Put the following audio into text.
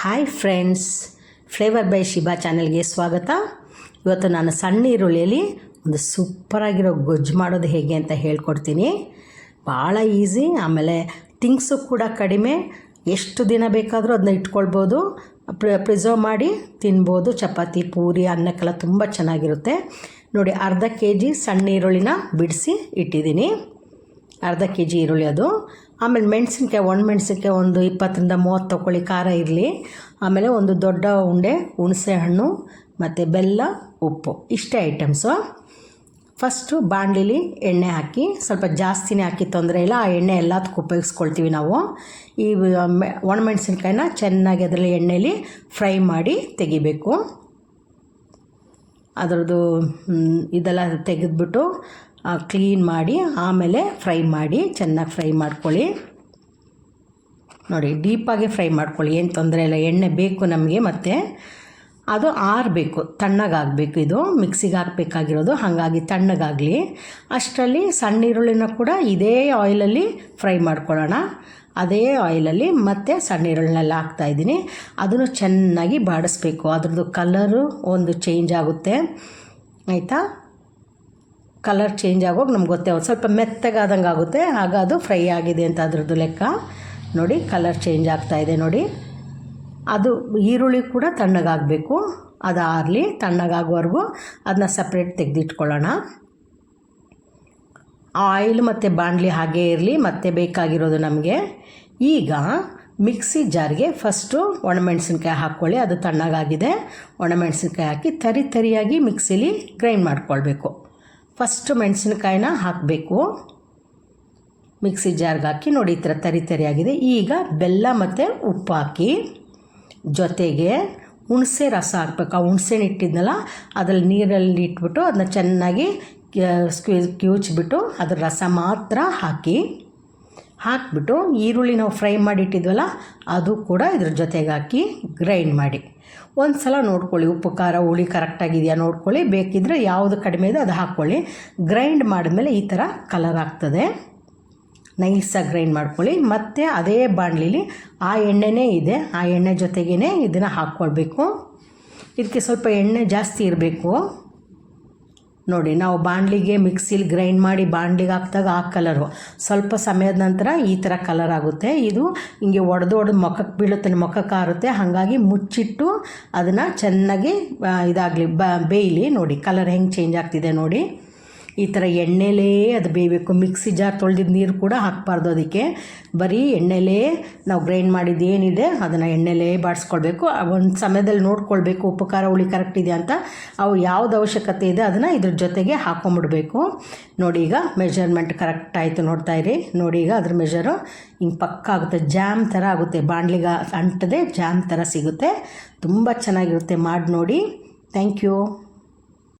Hi friends flavour by Shiba ಚಾನೆಲ್ಗೆ ಸ್ವಾಗತ. ಇವತ್ತು ನಾನು ಸಣ್ಣ ಈರುಳ್ಳಿಯಲ್ಲಿ ಒಂದು ಸೂಪರಾಗಿರೋ ಗೊಜ್ಜು ಮಾಡೋದು ಹೇಗೆ ಅಂತ ಹೇಳ್ಕೊಡ್ತೀನಿ. ಭಾಳ ಈಸಿ ಆಮೇಲೆ ತಿಂಗ್ಸು ಕೂಡ ಕಡಿಮೆ. ಎಷ್ಟು ದಿನ ಬೇಕಾದರೂ ಅದನ್ನ ಇಟ್ಕೊಳ್ಬೋದು. ಪ್ರಿ ಪ್ರಿಸರ್ವ್ ಮಾಡಿ ತಿನ್ಬೋದು. ಚಪಾತಿ, ಪೂರಿ, ಅನ್ನಕ್ಕೆಲ್ಲ ತುಂಬ ಚೆನ್ನಾಗಿರುತ್ತೆ. ನೋಡಿ ಅರ್ಧ ಕೆ ಜಿ ಸಣ್ಣ ಈರುಳ್ಳಿನ ಬಿಡಿಸಿ ಇಟ್ಟಿದ್ದೀನಿ. ಅರ್ಧ ಕೆ ಜಿ ಈರುಳ್ಳಿ ಅದು. ಆಮೇಲೆ ಮೆಣಸಿನ್ಕಾಯಿ ಒಣ ಮೆಣಸಿನ್ಕಾಯಿ, ಒಂದು ಇಪ್ಪತ್ತರಿಂದ ಮೂವತ್ತು ತೊಗೊಳ್ಳಿ ಖಾರ ಇರಲಿ. ಆಮೇಲೆ ಒಂದು ದೊಡ್ಡ ಉಂಡೆ, ಹುಣಸೆ ಹಣ್ಣು, ಮತ್ತು ಬೆಲ್ಲ, ಉಪ್ಪು. ಇಷ್ಟೇ ಐಟಮ್ಸು ಫಸ್ಟು ಬಾಣಲಿಲಿ ಎಣ್ಣೆ ಹಾಕಿ, ಸ್ವಲ್ಪ ಜಾಸ್ತಿನೇ ಹಾಕಿ ತೊಂದರೆ ಇಲ್ಲ. ಆ ಎಣ್ಣೆ ಎಲ್ಲದಕ್ಕೂ ಉಪಯೋಗಿಸ್ಕೊಳ್ತೀವಿ ನಾವು. ಈ ಒಣಮೆಣಸಿನ್ಕಾಯಿನ ಚೆನ್ನಾಗಿ ಅದರಲ್ಲಿ ಎಣ್ಣೆಯಲ್ಲಿ ಫ್ರೈ ಮಾಡಿ ತೆಗಿಬೇಕು. ಅದರದ್ದು ಇದೆಲ್ಲ ತೆಗೆದ್ಬಿಟ್ಟು ಕ್ಲೀನ್ ಮಾಡಿ, ಆಮೇಲೆ ಫ್ರೈ ಮಾಡಿ, ಚೆನ್ನಾಗಿ ಫ್ರೈ ಮಾಡ್ಕೊಳ್ಳಿ. ನೋಡಿ ಡೀಪಾಗೆ ಫ್ರೈ ಮಾಡ್ಕೊಳ್ಳಿ. ಏನು ತೊಂದರೆ ಇಲ್ಲ. ಎಣ್ಣೆ ಬೇಕು ನಮಗೆ ಮತ್ತು. ಅದು ಆರಬೇಕು. ತಣ್ಣಗಾಗಬೇಕು ಇದು. ಮಿಕ್ಸಿಗೆ ಹಾಕಬೇಕಾಗಿರೋದು. ಹಾಗಾಗಿ ತಣ್ಣಗಾಗಲಿ. ಅಷ್ಟರಲ್ಲಿ ಸಣ್ಣ ಈರುಳ್ಳಿನ ಕೂಡ ಇದೇ ಆಯಿಲಲ್ಲಿ ಫ್ರೈ ಮಾಡ್ಕೊಳ್ಳೋಣ. ಅದೇ ಆಯಿಲಲ್ಲಿ ಮತ್ತೆ ಸಣ್ಣ ಈರುಳ್ಳಿನೆಲ್ಲ ಹಾಕ್ತಾಯಿದ್ದೀನಿ ಅದನ್ನು ಚೆನ್ನಾಗಿ ಬಾಡಿಸ್ಬೇಕು. ಅದ್ರದ್ದು ಕಲರು ಒಂದು ಚೇಂಜ್ ಆಗುತ್ತೆ. ಆಯಿತಾ? ಕಲರ್ ಚೇಂಜ್ ಆಗೋಗಿ ನಮ್ಗೆ ಗೊತ್ತೇ, ಒಂದು ಸ್ವಲ್ಪ ಮೆತ್ತಗಾದಂಗೆ ಆಗುತ್ತೆ. ಆಗ ಅದು ಫ್ರೈ ಆಗಿದೆ ಅಂತ ಅದ್ರದ್ದು ಲೆಕ್ಕ. ನೋಡಿ, ಕಲರ್ ಚೇಂಜ್ ಆಗ್ತಾ ಇದೆ ನೋಡಿ. ಅದು ಈರುಳ್ಳಿ ಕೂಡ ತಣ್ಣಗಾಗಬೇಕು. ಅದು ಆರಲಿ ತಣ್ಣಗಾಗೋವರೆಗೂ ಅದನ್ನ ಸಪ್ರೇಟ್ ತೆಗೆದಿಟ್ಕೊಳ್ಳೋಣ. ಆಯಿಲ್ ಮತ್ತು ಬಾಣಲಿ ಹಾಗೇ ಇರಲಿ, ಮತ್ತೆ ಬೇಕಾಗಿರೋದು ನಮಗೆ. ಈಗ ಮಿಕ್ಸಿ ಜಾರ್ಗೆ ಫಸ್ಟು ಒಣಮೆಣಸಿನ್ಕಾಯಿ ಹಾಕ್ಕೊಳ್ಳಿ, ಅದು ತಣ್ಣಗಾಗಿದೆ. ಒಣಮೆಣಸಿನ್ಕಾಯಿ ಹಾಕಿ ತರಿ ತರಿಯಾಗಿ ಮಿಕ್ಸಿಲಿ ಗ್ರೈಂಡ್ ಮಾಡ್ಕೊಳ್ಬೇಕು. ಫಸ್ಟು ಮೆಣಸಿನಕಾಯಿನ ಹಾಕಬೇಕು. ಮಿಕ್ಸಿ ಜಾರ್ಗೆ ಹಾಕಿ ನೋಡಿ ಈ ಥರ ತರಿ ತರಿಯಾಗಿದೆ ಈಗ ಬೆಲ್ಲ ಮತ್ತು ಉಪ್ಪು ಹಾಕಿ ಜೊತೆಗೆ ಹುಣಸೆ ರಸ ಹಾಕ್ಬೇಕು. ಆ ಹುಣಸೆ ಇಟ್ಟಿದ್ನಲ್ಲ, ಅದ್ರಲ್ಲಿ ನೀರಲ್ಲಿ ಇಟ್ಬಿಟ್ಟು ಅದನ್ನ ಚೆನ್ನಾಗಿ ಕ್ಯೂಚ್ಬಿಟ್ಟು ಅದ್ರ ರಸ ಮಾತ್ರ ಹಾಕಿ ಹಾಕ್ಬಿಟ್ಟು ಈರುಳ್ಳಿ ನಾವು ಫ್ರೈ ಮಾಡಿ ಇಟ್ಟಿದ್ವಲ್ಲ ಅದು ಕೂಡ ಇದ್ರ ಜೊತೆಗೆ ಹಾಕಿ ಗ್ರೈಂಡ್ ಮಾಡಿ. ಒಂದು ಸಲ ನೋಡ್ಕೊಳ್ಳಿ, ಉಪ್ಪು, ಖಾರ, ಹುಳಿ ಕರೆಕ್ಟಾಗಿದೆಯಾ ನೋಡ್ಕೊಳ್ಳಿ ಬೇಕಿದ್ದರೆ ಯಾವುದು ಕಡಿಮೆ ಇದೆ ಅದು ಹಾಕ್ಕೊಳ್ಳಿ. ಗ್ರೈಂಡ್ ಮಾಡಿದ್ಮೇಲೆ ಈ ಥರ ಕಲರ್ ಆಗ್ತದೆ. ನೈಸಾಗಿ ಗ್ರೈಂಡ್ ಮಾಡ್ಕೊಳ್ಳಿ. ಮತ್ತು ಅದೇ ಬಾಣಲಿಲಿ ಆ ಎಣ್ಣೆನೇ ಇದೆ, ಆ ಎಣ್ಣೆ ಜೊತೆಗೇ ಇದನ್ನು ಹಾಕ್ಕೊಳ್ಬೇಕು. ಇದಕ್ಕೆ ಸ್ವಲ್ಪ ಎಣ್ಣೆ ಜಾಸ್ತಿ ಇರಬೇಕು. ನೋಡಿ, ನಾವು ಬಾಣಲಿಗೆ ಮಿಕ್ಸಿಲಿ ಗ್ರೈಂಡ್ ಮಾಡಿ ಬಾಣಲಿಗೆ ಹಾಕಿದಾಗ ಆ ಕಲರು. ಸ್ವಲ್ಪ ಸಮಯದ ನಂತರ ಈ ಥರ ಕಲರ್ ಆಗುತ್ತೆ. ಇದು ಹಿಂಗೆ ಒಡೆದು ಒಡೆದು ಮುಖಕ್ಕೆ ಬೀಳುತ್ತೆ ಮುಖಕ್ಕೆ ಆರುತ್ತೆ. ಹಾಗಾಗಿ ಮುಚ್ಚಿಟ್ಟು ಅದನ್ನು ಚೆನ್ನಾಗಿ ಇದಾಗಲಿ ಬೇಯಲಿ ನೋಡಿ, ಕಲರ್ ಹೆಂಗೆ ಚೇಂಜ್ ಆಗ್ತಿದೆ ನೋಡಿ. ಈ ಥರ ಎಣ್ಣೆಲೇ ಅದು ಬೇಯಬೇಕು. ಮಿಕ್ಸಿ ಜಾರ್ ತೊಳೆದಿದ್ದ ನೀರು ಕೂಡ ಹಾಕಬಾರ್ದು ಅದಕ್ಕೆ. ಬರೀ ಎಣ್ಣೆಲೇ ನಾವು ಗ್ರೈಂಡ್ ಮಾಡಿದ್ದು ಏನಿದೆ ಅದನ್ನು ಎಣ್ಣೆಲೇ ಬಾಡಿಸ್ಕೊಳ್ಬೇಕು. ಒಂದು ಸಮಯದಲ್ಲಿ ನೋಡ್ಕೊಳ್ಬೇಕು ಉಪ್ಪು ಖಾರ ಹುಳಿ ಕರೆಕ್ಟ್ ಇದೆ ಅಂತ. ಅವು ಯಾವ್ದು ಅವಶ್ಯಕತೆ ಇದೆ ಅದನ್ನು ಇದ್ರ ಜೊತೆಗೆ ಹಾಕೊಂಬಿಡ್ಬೇಕು. ನೋಡಿ ಈಗ ಮೆಜರ್ಮೆಂಟ್ ಕರೆಕ್ಟ್ ಆಯಿತು ನೋಡ್ತಾ ಇರಿ. ನೋಡಿ ಈಗ ಅದ್ರ ಮೆಜರು ಹಿಂಗೆ ಪಕ್ಕ ಆಗುತ್ತೆ. ಜಾಮ್ ಥರ ಆಗುತ್ತೆ. ಬಾಣಲಿಗೆ ಅಂಟದೆ ಜಾಮ್ ಥರ ಸಿಗುತ್ತೆ. ತುಂಬ ಚೆನ್ನಾಗಿರುತ್ತೆ. ಮಾಡಿ ನೋಡಿ ಥ್ಯಾಂಕ್ ಯು.